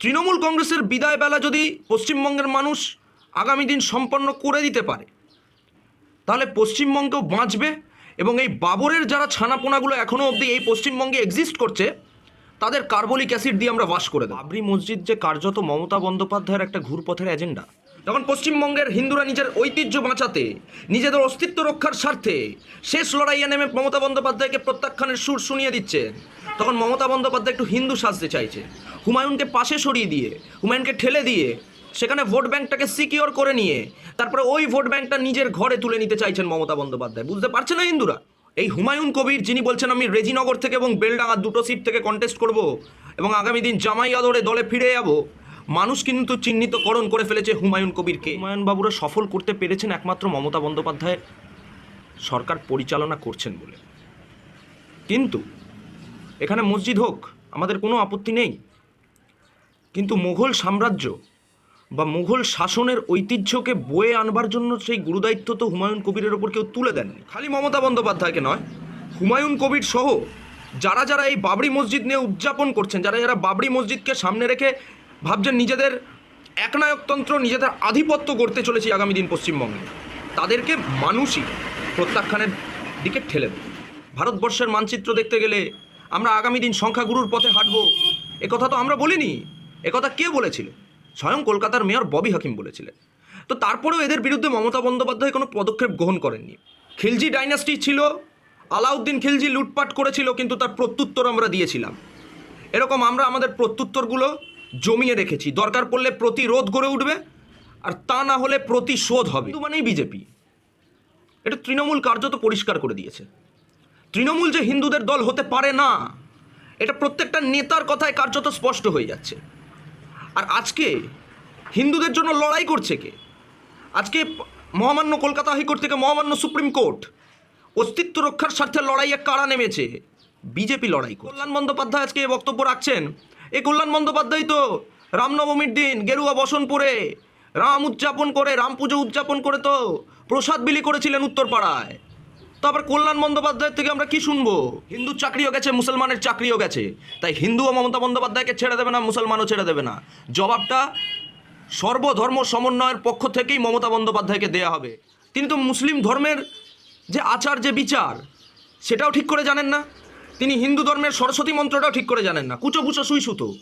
তৃণমূল কংগ্রেসের বিদায় বেলা যদি পশ্চিমবঙ্গের মানুষ আগামী দিন সম্পন্ন করে দিতে পারে তাহলে পশ্চিমবঙ্গও বাঁচবে এবং এই বাবরের যারা ছানাপোনাগুলো এখনও অবধি এই পশ্চিমবঙ্গে এক্সিস্ট করছে তাদের কার্বলিক অ্যাসিড দিয়ে আমরা বাস করে দেব। বাবরি মসজিদ যে কার্যত মমতা বন্দ্যোপাধ্যায়ের একটা ঘুরপথের এজেন্ডা যখন পশ্চিমবঙ্গের হিন্দুরা নিজের ঐতিহ্য বাঁচাতে নিজেদের অস্তিত্ব রক্ষার স্বার্থে শেষ লড়াইয়ে নেমে মমতা বন্দ্যোপাধ্যায়কে প্রত্যাখ্যানের সুর শুনিয়ে দিচ্ছেন তখন মমতা বন্দ্যোপাধ্যায় একটু হিন্দু সাজতে চাইছে। হুমায়ুনকে পাশে সরিয়ে দিয়ে, হুমায়ুনকে ঠেলে দিয়ে, সেখানে ভোট ব্যাংকটাকে সিকিওর করে নিয়ে, তারপরে ওই ভোট ব্যাংকটা নিজের ঘরে তুলে নিতে চাইছেন মমতা বন্দ্যোপাধ্যায়। বুঝতে পারছে না হিন্দুরা? এই হুমায়ুন কবির, যিনি বলছেন, আমি রেজিনগর থেকে এবং বেলডাঙ্গা দুটো সিট থেকে কন্টেস্ট করব এবং আগামী দিন জামাই আদরে দলে ফিরে যাব। মানুষ কিন্তু চিহ্নিতকরণ করে ফেলেছে হুমায়ুন কবিরকে। হুমায়ুন বাবুরা সফল করতে পেরেছেন একমাত্র মমতা বন্দ্যোপাধ্যায়। সরকার পরিচালনা করছেন বলে। কিন্তু এখানে মসজিদ হোক, আমাদের কোনো আপত্তি নেই। কিন্তু মুঘল সাম্রাজ্য বা মুঘল শাসনের ঐতিহ্যকে বয়ে আনবার জন্য সেই গুরুদায়িত্ব তো হুমায়ুন কবিরের ওপর কেউ তুলে দেননি। খালি মমতা বন্দ্যোপাধ্যায়কে নয়, হুমায়ুন কবির সহ যারা যারা এই বাবরি মসজিদ নিয়ে উদযাপন করছেন, যারা যারা বাবরি মসজিদকে সামনে রেখে ভাবছেন নিজেদের একনায়কতন্ত্র, নিজেদের আধিপত্য গড়তে চলেছি আগামী দিন পশ্চিমবঙ্গে, তাদেরকে মানুষই প্রত্যাখ্যানের দিকে ঠেলে দেবে। ভারতবর্ষের মানচিত্র দেখতে গেলে আমরা আগামী দিন সংখ্যাগুরুর পথে হাঁটবো। একথা তো আমরা বলিনি। একথা কে বলেছিল? স্বয়ং কলকাতার মেয়র ববি হাকিম বলেছিলেন। তো তারপরেও এদের বিরুদ্ধে মমতা বন্দ্যোপাধ্যায় কোনো পদক্ষেপ গ্রহণ করেননি। খিলজি ডাইনাস্টি ছিল। আলাউদ্দিন খিলজি লুটপাট করেছিল, কিন্তু তার প্রত্যুত্তর আমরা দিয়েছিলাম। এরকম আমরা আমাদের প্রত্যুত্তরগুলো জমিয়ে রেখেছি। দরকার পড়লে প্রতিরোধ গড়ে উঠবে, আর তা না হলে প্রতিশোধ হবে। মানেই বিজেপি? এটা তৃণমূল কার্য তো পরিষ্কার করে দিয়েছে। তৃণমূল যে হিন্দুদের দল হতে পারে না, এটা প্রত্যেকটা নেতার কথায় কার্যত স্পষ্ট হয়ে যাচ্ছে। আর আজকে হিন্দুদের জন্য লড়াই করছে কে? আজকে মহামান্য কলকাতা হাইকোর্ট থেকে মহামান্য সুপ্রিম কোর্ট অস্তিত্ব রক্ষার স্বার্থে লড়াইয়ে কারা নেমেছে? বিজেপি লড়াই কল্যাণ বন্দ্যোপাধ্যায় আজকে বক্তব্য রাখছেন। এই কল্যাণ বন্দ্যোপাধ্যায় তো রামনবমীর দিন, গেরুয়া বসন পরে রাম উদযাপন করে, রাম পুজো উদযাপন করে তো প্রসাদ বিলি করেছিলেন উত্তরপাড়ায়। তো আবার কল্যাণ বন্দ্যোপাধ্যায়ের থেকে আমরা কি শুনব? হিন্দু চাকরিও গেছে, মুসলমানের চাকরিও গেছে। তাই হিন্দু ও মমতা বন্দ্যোপাধ্যায়কে ছেড়ে দেবে না, মুসলমানও ছেড়ে দেবে না। জবাবটা সর্বধর্ম সমন্বয়ের পক্ষ থেকেই মমতা বন্দ্যোপাধ্যায়কে দেয়া হবে। তিনি তো মুসলিম ধর্মের যে আচার, যে বিচার, সেটাও ঠিক করে জানেন না। তিনি হিন্দু ধর্মের সরস্বতী মন্ত্রটাও ঠিক করে জানেন না। কুচো কুচো সুই সুতো।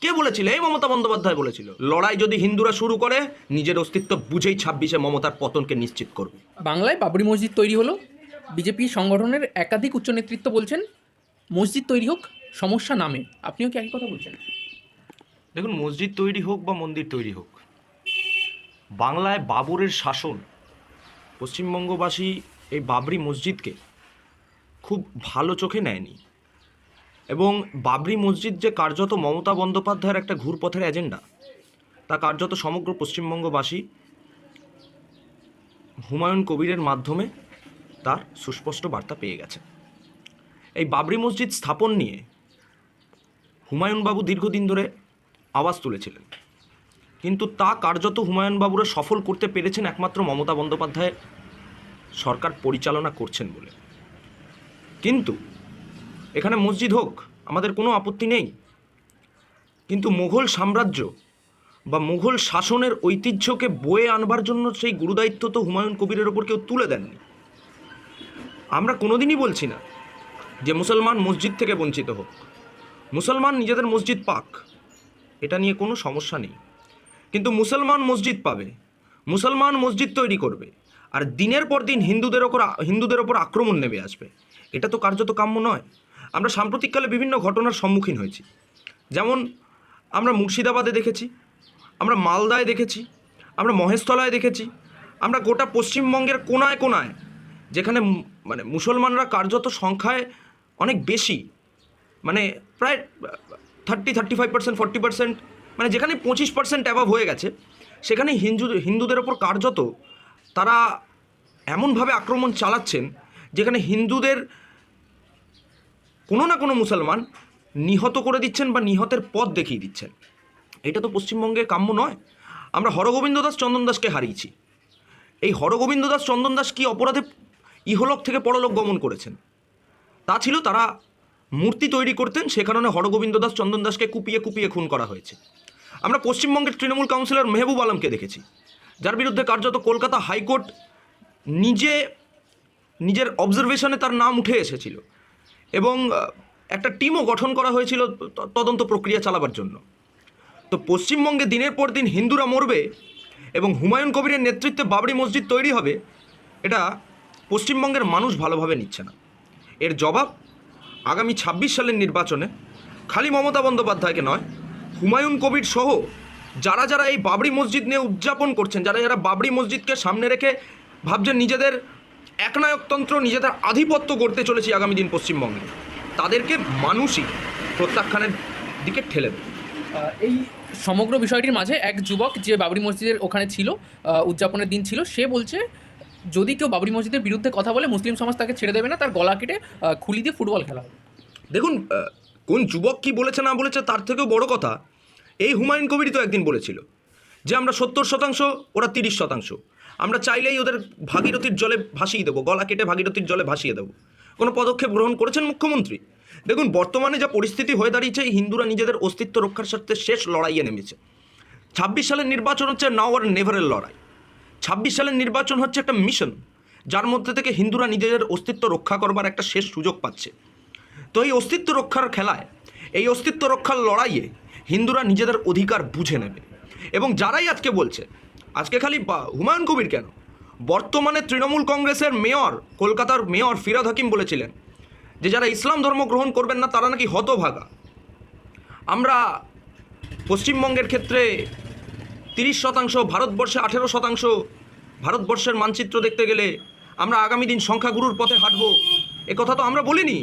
কে বলেছিল? এই মমতা বন্দ্যোপাধ্যায় বলেছিল। লড়াই যদি হিন্দুরা শুরু করে, নিজের অস্তিত্ব বুঝেই ছাব্বিশে মমতার পতনকে নিশ্চিত করবে। বাংলায় বাবরি মসজিদ তৈরি হলো। বিজেপি সংগঠনের একাধিক উচ্চ নেতৃত্ব বলছেন, মসজিদ তৈরি হোক, সমস্যা নামে। আপনিও কি একই কথা বলছেন? দেখুন, মসজিদ তৈরি হোক বা মন্দির তৈরি হোক, বাংলায় বাবরের শাসন, পশ্চিমবঙ্গবাসী এই বাবরি মসজিদকে খুব ভালো চোখে নেয়নি। এবং বাবরি মসজিদ যে কার্যত মমতা বন্দ্যোপাধ্যায়ের একটা ঘুরপথের এজেন্ডা, তা কার্যত সমগ্র পশ্চিমবঙ্গবাসী হুমায়ুন কবিরের মাধ্যমে তার সুস্পষ্ট বার্তা পেয়ে গেছে। এই বাবরি মসজিদ স্থাপন নিয়ে হুমায়ুনবাবু দীর্ঘদিন ধরে আওয়াজ তুলেছিলেন। কিন্তু তা কার্যত হুমায়ুনবাবুরা সফল করতে পেরেছেন একমাত্র মমতা বন্দ্যোপাধ্যায় সরকার পরিচালনা করছেন বলে। কিন্তু এখানে মসজিদ হোক, আমাদের কোনো আপত্তি নেই। কিন্তু মুঘল সাম্রাজ্য বা মুঘল শাসনের ঐতিহ্যকে বয়ে আনবার জন্য সেই গুরুদায়িত্ব তো হুমায়ুন কবিরের ওপর কেউ তুলে দেননি। আমরা কোনোদিনই বলছি না যে মুসলমান মসজিদ থেকে বঞ্চিত হোক। মুসলমান নিজেদের মসজিদ পাক, এটা নিয়ে কোনো সমস্যা নেই। কিন্তু মুসলমান মসজিদ পাবে, মুসলমান মসজিদ তৈরি করবে, আর দিনের পর দিন হিন্দুদের ওপর হিন্দুদের ওপর আক্রমণ নেমে আসবে। এটা তো কার্যত কাম্য নয়। আমরা সাম্প্রতিককালে বিভিন্ন ঘটনার সম্মুখীন হয়েছি। যেমন আমরা মুর্শিদাবাদে দেখেছি, আমরা মালদায় দেখেছি, আমরা মহেশতলায় দেখেছি, আমরা গোটা পশ্চিমবঙ্গের কোনায় কোনায় যেখানে মানে মুসলমানরা কার্যত সংখ্যায় অনেক বেশি। মানে প্রায় thirty thirty five percent forty percent মানে যেখানে পঁচিশ পার্সেন্ট অ্যাভাব হয়ে গেছে, সেখানে হিন্দু, হিন্দুদের ওপর কার্যত তারা এমনভাবে আক্রমণ চালাচ্ছেন, যেখানে হিন্দুদের কোনো না কোনো মুসলমান নিহত করে দিচ্ছেন বা নিহতের পথ দেখিয়ে দিচ্ছেন। এটা তো পশ্চিমবঙ্গে কাম্য নয়। আমরা হরগোবিন্দ দাস চন্দন দাসকে হারিয়েছি। এই হরগোবিন্দ দাস চন্দন দাস কী অপরাধে ইহলোক থেকে পরলোক গমন করেছেন। তা ছিল তারা মূর্তি তৈরি করতেন, সে কারণে হরগোবিন্দ দাস, চন্দন দাসকে কুপিয়ে কুপিয়ে খুন করা হয়েছে। আমরা পশ্চিমবঙ্গের তৃণমূল কাউন্সিলর মেহবুব আলমকে দেখেছি, যার বিরুদ্ধে কার্যত কলকাতা হাইকোর্ট নিজে, নিজের অবজারভেশনে তার নাম উঠে এসেছিল এবং একটা টিমও গঠন করা হয়েছিল তদন্ত প্রক্রিয়া চালাবার জন্য। তো পশ্চিমবঙ্গে দিনের পর দিন হিন্দুরা মরবে এবং হুমায়ুন কবিরের নেতৃত্বে বাবরি মসজিদ তৈরি হবে, এটা পশ্চিমবঙ্গের মানুষ ভালোভাবে নিচ্ছে না। এর জবাব আগামী ছাব্বিশ সালের নির্বাচনে খালি মমতা বন্দ্যোপাধ্যায়কে নয়, হুমায়ুন কবির সহ যারা যারা এই বাবরি মসজিদ নিয়ে উদযাপন করছেন, যারা যারা বাবরি মসজিদকে সামনে রেখে ভাবছেন নিজেদের একনায়কতন্ত্র, নিজেদের আধিপত্য গড়তে চলেছি আগামী দিন পশ্চিমবঙ্গে, তাদেরকে মানুষই প্রত্যাখ্যানের দিকে ঠেলে দেবে। এই সমগ্র বিষয়টির মাঝে এক যুবক যে বাবরি মসজিদের ওখানে ছিল উদযাপনের দিন ছিল, সে বলছে যদি কেউ বাবরি মসজিদের বিরুদ্ধে কথা বলে, মুসলিম সমাজ তাকে ছেড়ে দেবে না, তার গলা কেটে খুলি দিয়ে ফুটবল খেলা হবে। দেখুন কোন যুবক কি বলেছে, না বলেছে, তার থেকেও বড় কথা, এই হুমায়ুন কবিরই তো একদিন বলেছিল যে আমরা সত্তর শতাংশ, ওরা তিরিশ শতাংশ। আমরা চাইলেই ওদের ভাগীরথীর জলে ভাসিয়ে দেবো, গলা কেটে ভাগীরথীর জলে ভাসিয়ে দেবো। কোনো পদক্ষেপ গ্রহণ করেছেন মুখ্যমন্ত্রী? দেখুন, বর্তমানে যা পরিস্থিতি হয়ে দাঁড়িয়েছে হিন্দুরা নিজেদের অস্তিত্ব রক্ষার স্বার্থে শেষ লড়াইয়ে নেমেছে। ছাব্বিশ সালের নির্বাচন হচ্ছে নাও আর নেভারের লড়াই। ছাব্বিশ সালের নির্বাচন হচ্ছে একটা মিশন, যার মধ্যে থেকে হিন্দুরা নিজেদের অস্তিত্ব রক্ষা করবার একটা শেষ সুযোগ পাচ্ছে। তো এই অস্তিত্ব রক্ষার খেলায়, এই অস্তিত্ব রক্ষার লড়াইয়ে হিন্দুরা নিজেদের অধিকার বুঝে নেবে। এবং যারাই আজকে বলছে, আজকে খালি হুমায়ুন কবির কেন? বর্তমানে তৃণমূল কংগ্রেসের মেয়র, কলকাতার মেয়র ফিরাদ হাকিম বলেছিলেন যে, যারা ইসলাম ধর্ম গ্রহণ করবেন না, তারা নাকি হতভাগা। আমরা পশ্চিমবঙ্গের ক্ষেত্রে তিরিশ শতাংশ, ভারতবর্ষে আঠেরো শতাংশ। ভারতবর্ষের মানচিত্র দেখতে গেলে আমরা আগামী দিন সংখ্যাগুরুর পথে হাঁটব। কথা তো আমরা বলিনি।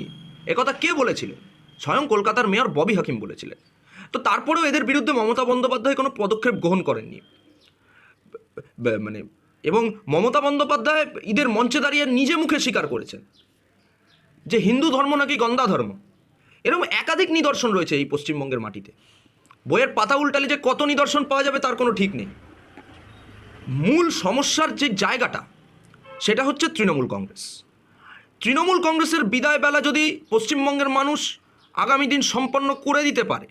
এ কথা কে বলেছিলেন স্বয়ং কলকাতার মেয়র ববি হাকিম বলেছিলেন। তো তারপরেও এদের বিরুদ্ধে মমতা বন্দ্যোপাধ্যায় কোনো পদক্ষেপ গ্রহণ করেননি। মানে এবং মমতা বন্দ্যোপাধ্যায় ঈদের মঞ্চে দাঁড়িয়ে নিজে মুখে স্বীকার করেছেন। যে হিন্দু ধর্ম নাকি গন্দা ধর্ম? এরকম একাধিক নিদর্শন রয়েছে এই পশ্চিমবঙ্গের মাটিতে। বইয়ের পাতা উল্টালে যে কত নিদর্শন পাওয়া যাবে তার কোনো ঠিক নেই। মূল সমস্যার যে জায়গাটা, সেটা হচ্ছে তৃণমূল কংগ্রেস। তৃণমূল কংগ্রেসের বিদায় বেলা যদি পশ্চিমবঙ্গের মানুষ আগামী দিন সম্পন্ন করে দিতে পারে,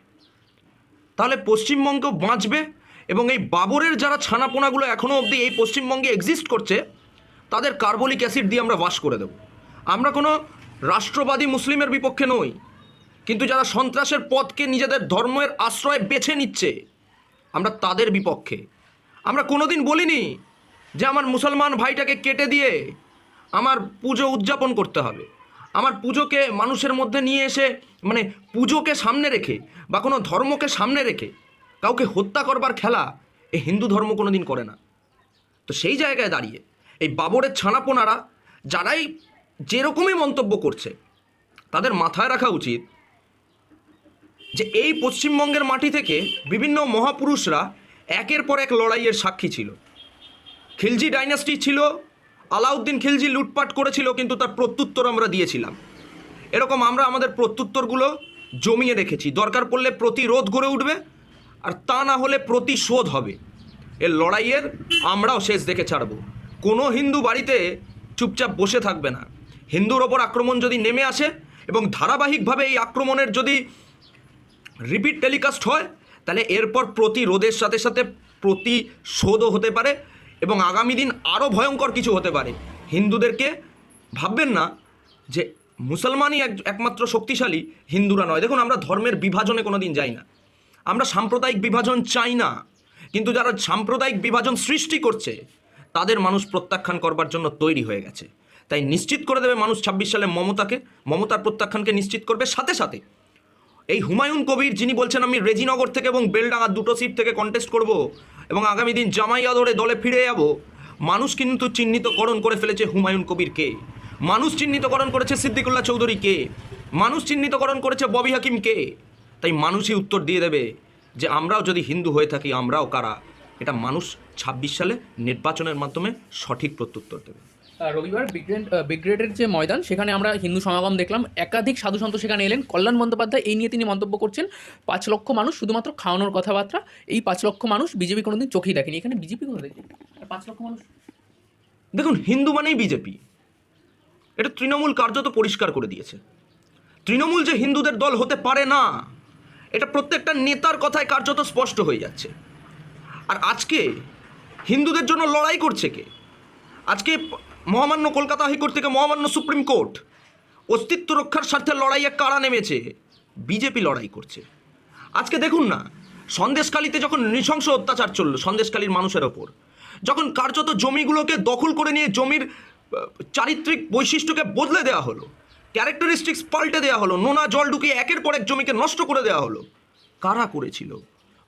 তাহলে পশ্চিমবঙ্গ বাঁচবে এবং এই বাবরের যারা ছানাপোনাগুলো এখনও অবধি এই পশ্চিমবঙ্গে এক্সিস্ট করছে, তাদের কার্বলিক অ্যাসিড দিয়ে আমরা বাস করে দেব। আমরা কোনো রাষ্ট্রবাদী মুসলিমের বিপক্ষে নই। কিন্তু যারা সন্ত্রাসের পথকে নিজেদের ধর্মের আশ্রয় বেছে নিচ্ছে, আমরা তাদের বিপক্ষে। আমরা কোনোদিন বলিনি যে আমার মুসলমান ভাইটাকে কেটে দিয়ে আমার পুজো উদযাপন করতে হবে। আমার পুজোকে মানুষের মধ্যে নিয়ে এসে মানে পুজোকে সামনে রেখে বা কোনো ধর্মকে সামনে রেখে কাউকে হত্যা করবার খেলা এ হিন্দু ধর্ম কোনো দিন করে না। তো সেই জায়গায় দাঁড়িয়ে এই বাবরের ছানাপোনারা যারাই যেরকমই মন্তব্য করছে, তাদের মাথায় রাখা উচিত যে এই পশ্চিমবঙ্গের মাটি থেকে বিভিন্ন মহাপুরুষরা একের পর এক লড়াইয়ের সাক্ষী ছিল। খিলজি ডাইনাস্টি ছিল, আলাউদ্দিন খিলজি লুটপাট করেছিল, কিন্তু তার প্রত্যুত্তর আমরা দিয়েছিলাম। এরকম আমরা আমাদের প্রত্যুত্তরগুলো জমিয়ে রেখেছি। দরকার পড়লে প্রতিরোধ গড়ে উঠবে, আর তা না হলে প্রতিশোধ হবে। এর লড়াইয়ের আমরাও শেষ দেখে ছাড়ব। কোনো হিন্দু বাড়িতে চুপচাপ বসে থাকবে না। হিন্দুর ওপর আক্রমণ যদি নেমে আসে এবং ধারাবাহিকভাবে এই আক্রমণের যদি রিপিট টেলিকাস্ট হয়, তাহলে এরপর প্রতিরোধের সাথে সাথে প্রতিশোধও হতে পারে এবং আগামী দিন আরও ভয়ঙ্কর কিছু হতে পারে। হিন্দুদেরকে ভাববেন না যে মুসলমানই এক, একমাত্র শক্তিশালী, হিন্দুরা নয়। দেখুন, আমরা ধর্মের বিভাজনে কোনো দিন যাই না। আমরা সাম্প্রদায়িক বিভাজন চাই না। কিন্তু যারা সাম্প্রদায়িক বিভাজন সৃষ্টি করছে, তাদের মানুষ প্রত্যাখ্যান করবার জন্য তৈরি হয়ে গেছে। তাই নিশ্চিত করে দেবে মানুষ ছাব্বিশ সালে মমতাকে, মমতার প্রত্যাখ্যানকে নিশ্চিত করবে সাথে সাথে। এই হুমায়ুন কবির, যিনি বলছেন, আমি রেজিনগর থেকে এবং বেলডাঙ্গা দুটো সিট থেকে কন্টেস্ট করব এবং আগামী দিন জামাইয়া ধরে দলে ফিরে যাব। মানুষ কিন্তু চিহ্নিতকরণ করে ফেলেছে হুমায়ুন কবির কে মানুষ চিহ্নিতকরণ করেছে সিদ্দিকুল্লাহ চৌধুরী কে মানুষ চিহ্নিতকরণ করেছে ববি হাকিম কে তাই মানুষই উত্তর দিয়ে দেবে যে, আমরাও যদি হিন্দু হয়ে থাকি, আমরাও কারা? এটা মানুষ ছাব্বিশ সালে নির্বাচনের মাধ্যমে সঠিক প্রত্যুত্তর দেবে। রবিবার ব্রিগেড বিগ্রেডের যে ময়দান, সেখানে আমরা হিন্দু সমাগম দেখলাম। একাধিক সাধু সন্ত সেখানে এলেন। কল্যাণ বন্দ্যোপাধ্যায়, এই নিয়ে তিনি মন্তব্য করছেন, পাঁচ লক্ষ মানুষ, শুধুমাত্র খাওয়ানোর কথাবার্তা, এই পাঁচ লক্ষ মানুষ বিজেপি কোনোদিন চোখেই দেখেনি। এখানে বিজেপি কোনো দেখি আর পাঁচ লক্ষ মানুষ? দেখুন, হিন্দু মানেই বিজেপি। এটা তৃণমূল কার্যত পরিষ্কার করে দিয়েছে। তৃণমূল যে হিন্দুদের দল হতে পারে না, এটা প্রত্যেকটা নেতার কথায় কার্যত স্পষ্ট হয়ে যাচ্ছে। আর আজকে হিন্দুদের জন্য লড়াই করছে কে? আজকে মহামান্য কলকাতা হাইকোর্ট থেকে মহামান্য সুপ্রিম কোর্ট। অস্তিত্ব রক্ষার স্বার্থে লড়াইয়ে কারা নেমেছে? বিজেপি লড়াই করছে। আজকে দেখুন না সন্দেশকালীতে যখন নৃশংস অত্যাচার চলল সন্দেশকালীর মানুষের ওপর, যখন কার্যত জমিগুলোকে দখল করে নিয়ে জমির চারিত্রিক বৈশিষ্ট্যকে বদলে দেওয়া হলো, ক্যারেক্টারিস্টিক্স পাল্টে দেওয়া হলো, নোনা জল ঢুকিয়ে একের পর এক জমিকে নষ্ট করে দেওয়া হলো, কারা করেছিল?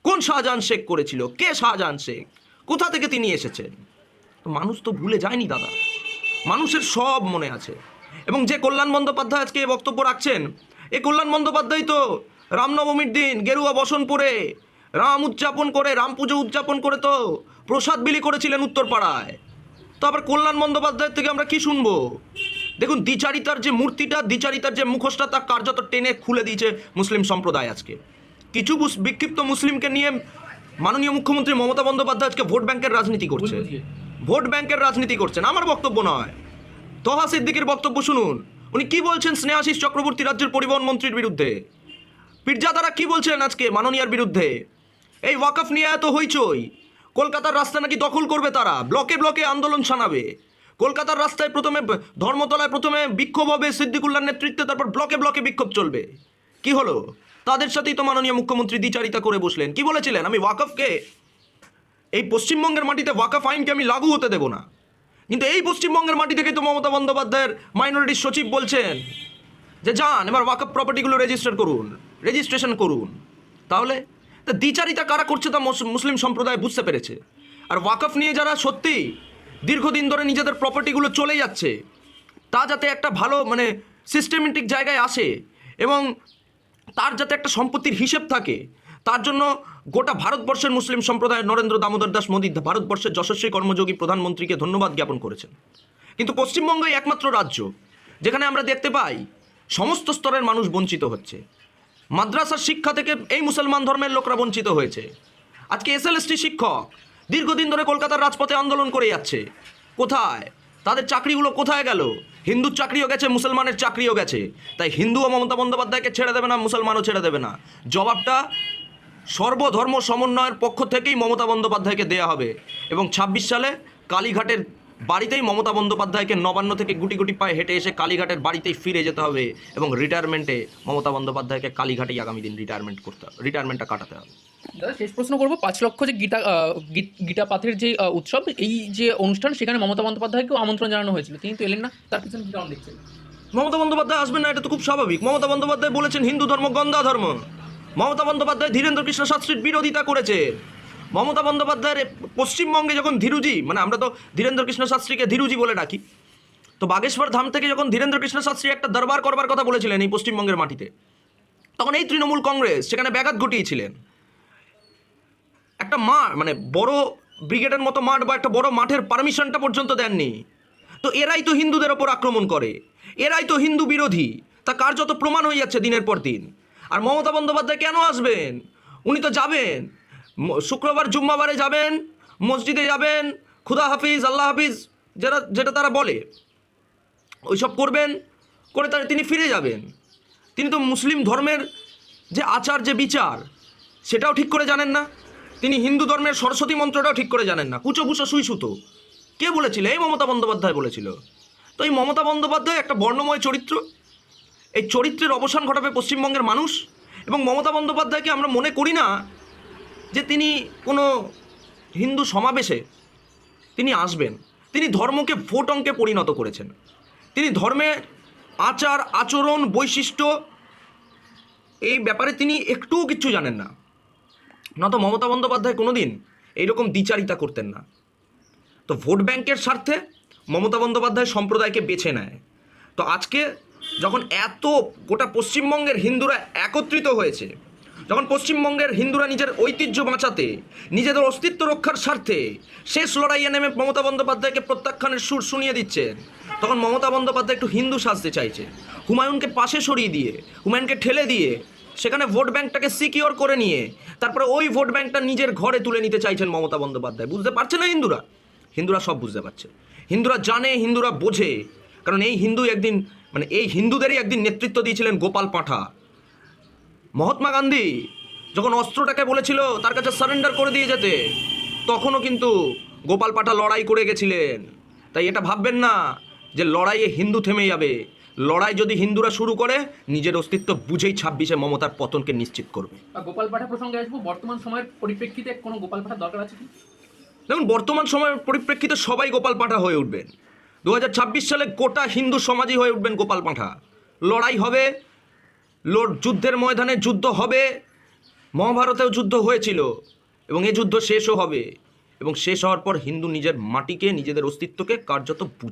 কোন শাহজাহান শেখ করেছিল? কে শাহজাহান শেখ? কোথা থেকে তিনি এসেছেন? মানুষ তো ভুলে যায়নি দাদা। মানুষের সব মনে আছে। এবং যে কল্যাণ বন্দ্যোপাধ্যায় আজকে বক্তব্য রাখছেন, এই কল্যাণ বন্দ্যোপাধ্যায় তো রামনবমীর দিন গেরুয়া বসন পরে রাম উদযাপন করে, রাম পুজো উদযাপন করে তো প্রসাদ বিলি করেছিলেন উত্তরপাড়ায়। তো আবার কল্যাণ বন্দ্যোপাধ্যায়ের থেকে আমরা কি শুনব? দেখুন, দ্বিচারিতার যে মূর্তিটা, দ্বিচারিতার যে মুখোশটা তা কার্যত টেনে খুলে দিয়েছে মুসলিম সম্প্রদায় আজকে। কিছু বিক্ষিপ্ত মুসলিমকে নিয়ে মাননীয় মুখ্যমন্ত্রী মমতা বন্দ্যোপাধ্যায় আজকে ভোট ব্যাংকের রাজনীতি করছে ভোট ব্যাংকের রাজনীতি করছেন। আমার বক্তব্য নয়। তহা সিদ্দিকের বক্তব্য শুনুন। উনি কি বলছেন স্নেহাশিস চক্রবর্তী রাজ্যের পরিবহন মন্ত্রীর বিরুদ্ধে? পিরজাদারা কি বলছেন আজকে মাননীয়ার বিরুদ্ধে? এই ওয়াকফ নিয়ে এত হইচই। কলকাতার রাস্তা নাকি দখল করবে তারা? ব্লকে ব্লকে আন্দোলন ছানাবে কলকাতার রাস্তায় প্রথমে ধর্মতলায় প্রথমে বিক্ষোভ হবে সিদ্দিকুল্লার নেতৃত্বে তারপর ব্লকে ব্লকে বিক্ষোভ চলবে। কি হলো? তাদের সাথেই তো মাননীয় মুখ্যমন্ত্রী দ্বিচারিতা করে বসলেন। কি বলেছিলেন? আমি ওয়াকফকে এই পশ্চিমবঙ্গের মাটিতে ওয়াকফ আইনকে আমি লাগু হতে দেব না। কিন্তু এই পশ্চিমবঙ্গের মাটি থেকে তো মমতা বন্দ্যোপাধ্যায়ের মাইনরিটির সচিব বলছেন যে, যান, এবার ওয়াকফ প্রপার্টিগুলো রেজিস্টার করুন রেজিস্ট্রেশন করুন। তাহলে, তা দ্বিচারিতা কারা করছে তা মুসলিম সম্প্রদায় বুঝতে পেরেছে। আর ওয়াকফ নিয়ে যারা সত্যি দীর্ঘদিন ধরে নিজেদের প্রপার্টিগুলো চলে যাচ্ছে, তা যাতে একটা ভালো মানে সিস্টেমেটিক জায়গায় আসে এবং তার যাতে একটা সম্পত্তির হিসেব থাকে, তার জন্য গোটা ভারতবর্ষের মুসলিম সম্প্রদায় নরেন্দ্র দামোদর দাস মোদী ভারতবর্ষের যশস্বী কর্মযোগী প্রধানমন্ত্রীকে ধন্যবাদ জ্ঞাপন করেছেন। কিন্তু পশ্চিমবঙ্গই একমাত্র রাজ্য যেখানে আমরা দেখতে পাই সমস্ত স্তরের মানুষ বঞ্চিত হচ্ছে। মাদ্রাসার শিক্ষা থেকে এই মুসলমান ধর্মের লোকরা বঞ্চিত হয়েছে। আজকে এস এসএলএসটি শিক্ষক দীর্ঘদিন ধরে কলকাতার রাজপথে আন্দোলন করে যাচ্ছে। কোথায়? তাদের চাকরিগুলো কোথায় গেল? হিন্দুর চাকরিও গেছে, মুসলমানের চাকরিও গেছে। তাই হিন্দু ও মমতা বন্দ্যোপাধ্যায়কে ছেড়ে দেবে না, মুসলমানও ছেড়ে দেবে না। জবাবটা সর্বধর্ম সমন্বয়ের পক্ষ থেকেই মমতা বন্দ্যোপাধ্যায়কে দেয়া হবে এবং ছাব্বিশ সালে কালীঘাটের বাড়িতেই মমতা বন্দ্যোপাধ্যায়কে নবান্ন থেকে গুটি গুটি পায়ে হেঁটে এসে কালীঘাটের বাড়িতেই ফিরে যেতে হবে এবং রিটায়ারমেন্টে মমতা বন্দ্যোপাধ্যায়কে কালীঘাটেই আগামী দিন রিটায়ারমেন্ট করতে হবে রিটায়ারমেন্টটা কাটাতে হবে। দাদা শেষ প্রশ্ন করব পাঁচ লক্ষ যে গীতা গীতা পাথের যে উৎসব এই যে অনুষ্ঠান সেখানে মমতা বন্দ্যোপাধ্যায়কেও আমন্ত্রণ জানানো হয়েছিল। তিনি তো এলেন না তার পিছনে কারণ দেখছেন? মমতা বন্দ্যোপাধ্যায় আসবেন না এটা তো খুব স্বাভাবিক। মমতা বন্দ্যোপাধ্যায় বলেছেন হিন্দু ধর্ম গন্ধা ধর্ম। মমতা বন্দ্যোপাধ্যায় ধীরেন্দ্র কৃষ্ণ শাস্ত্রীর বিরোধিতা করেছে। মমতা বন্দ্যোপাধ্যায়ের পশ্চিমবঙ্গে যখন ধীরুজি মানে আমরা তো ধীরেন্দ্র কৃষ্ণ শাস্ত্রীকে ধীরুজি বলে ডাকি, তো বাগেশ্বর ধাম থেকে যখন ধীরেন্দ্র কৃষ্ণ শাস্ত্রী একটা দরবার করবার কথা বলেছিলেন এই পশ্চিমবঙ্গের মাটিতে, তখন এই তৃণমূল কংগ্রেস সেখানে ব্যাঘাত ঘটিয়েছিলেন। একটা মাঠ মানে বড় ব্রিগেডের মতো মাঠ বা একটা বড় মাঠের পারমিশনটা পর্যন্ত দেননি। তো এরাই তো হিন্দুদের ওপর আক্রমণ করে, এরাই তো হিন্দু বিরোধী, তা কার্যত প্রমাণ হয়ে যাচ্ছে দিনের পর দিন? আর মমতা বন্দ্যোপাধ্যায় কেন আসবেন? উনি তো যাবেন। শুক্রবার জুম্মাবারে যাবেন, মসজিদে যাবেন, খুদা হাফিজ, আল্লাহ হাফিজ, যেটা যেটা তারা বলে, ওইসব করবেন, করে তারা তিনি ফিরে যাবেন। তিনি তো মুসলিম ধর্মের যে আচার, যে বিচার, সেটাও ঠিক করে জানেন না। তিনি হিন্দু ধর্মের সরস্বতী মন্ত্রটাও ঠিক করে জানেন না। কুচো কুচো সুই সুতো। কে বলেছিল? এই মমতা বন্দ্যোপাধ্যায় বলেছিল। তো এই মমতা বন্দ্যোপাধ্যায় একটা বর্ণময় চরিত্র এই চরিত্রের অবসান ঘটাবে পশ্চিমবঙ্গের মানুষ? এবং মমতা বন্দ্যোপাধ্যায়কে আমরা মনে করি না যে তিনি কোনো হিন্দু সমাবেশে তিনি আসবেন। তিনি ধর্মকে ভোট অঙ্কে পরিণত করেছেন। তিনি ধর্মের আচার, আচরণ, বৈশিষ্ট্য, এই ব্যাপারে তিনি একটুও কিচ্ছু জানেন না। নত মমতা বন্দ্যোপাধ্যায় কোনো দিন এইরকম দ্বিচারিতা করতেন না। তো ভোট ব্যাংকের স্বার্থে মমতা বন্দ্যোপাধ্যায় সম্প্রদায়কে বেছে নেয়। তো আজকে যখন এত গোটা পশ্চিমবঙ্গের হিন্দুরা একত্রিত হয়েছে, যখন পশ্চিমবঙ্গের হিন্দুরা নিজের ঐতিহ্য বাঁচাতে, নিজেদের অস্তিত্ব রক্ষার স্বার্থে শেষ লড়াইয়ে নেমে মমতা বন্দ্যোপাধ্যায়কে প্রত্যাখ্যানের সুর শুনিয়ে দিচ্ছেন তখন মমতা বন্দ্যোপাধ্যায় একটু হিন্দু সাজতে চাইছে। হুমায়ুনকে পাশে সরিয়ে দিয়ে, হুমায়ুনকে ঠেলে দিয়ে, সেখানে ভোট ব্যাংকটাকে সিকিওর করে নিয়ে, তারপরে ওই ভোট ব্যাংকটা নিজের ঘরে তুলে নিতে চাইছেন মমতা বন্দ্যোপাধ্যায়। বুঝতে পারছে না হিন্দুরা? হিন্দুরা সব বুঝতে পারছে। হিন্দুরা জানে, হিন্দুরা বোঝে কারণ এই হিন্দু একদিন মানে এই হিন্দুদেরই একদিন নেতৃত্ব দিয়েছিলেন গোপাল পাঁঠা। মহাত্মা গান্ধী যখন অস্ত্রটাকে বলেছিল তার কাছে সারেন্ডার করে দিয়ে যেতে তখনও কিন্তু গোপাল পাঠা লড়াই করে গেছিলেন। তাই এটা ভাববেন না যে লড়াইয়ে হিন্দু থেমে যাবে। লড়াই যদি হিন্দুরা শুরু করে নিজের অস্তিত্ব বুঝেই ছাব্বিশে মমতার পতনকে নিশ্চিত করবে। গোপাল পাঠা প্রসঙ্গে আসব বর্তমান সময়ের পরিপ্রেক্ষিতে কোনো গোপাল পাঠার দরকার আছে কি? দেখুন বর্তমান সময়ের পরিপ্রেক্ষিতে সবাই গোপাল পাঠা হয়ে উঠবেন। দু হাজার ছাব্বিশ সালে কোটা হিন্দু সমাজই হয়ে উঠবেন গোপাল পাঁঠা। লড়াই হবে যুদ্ধের ময়দানে যুদ্ধ হবে, মহাভারতেও যুদ্ধ হয়েছিল, এবং এ যুদ্ধ শেষও হবে, এবং শেষ হওয়ার পর হিন্দু নিজের মাটিকে, নিজেদের অস্তিত্বকে কার্যত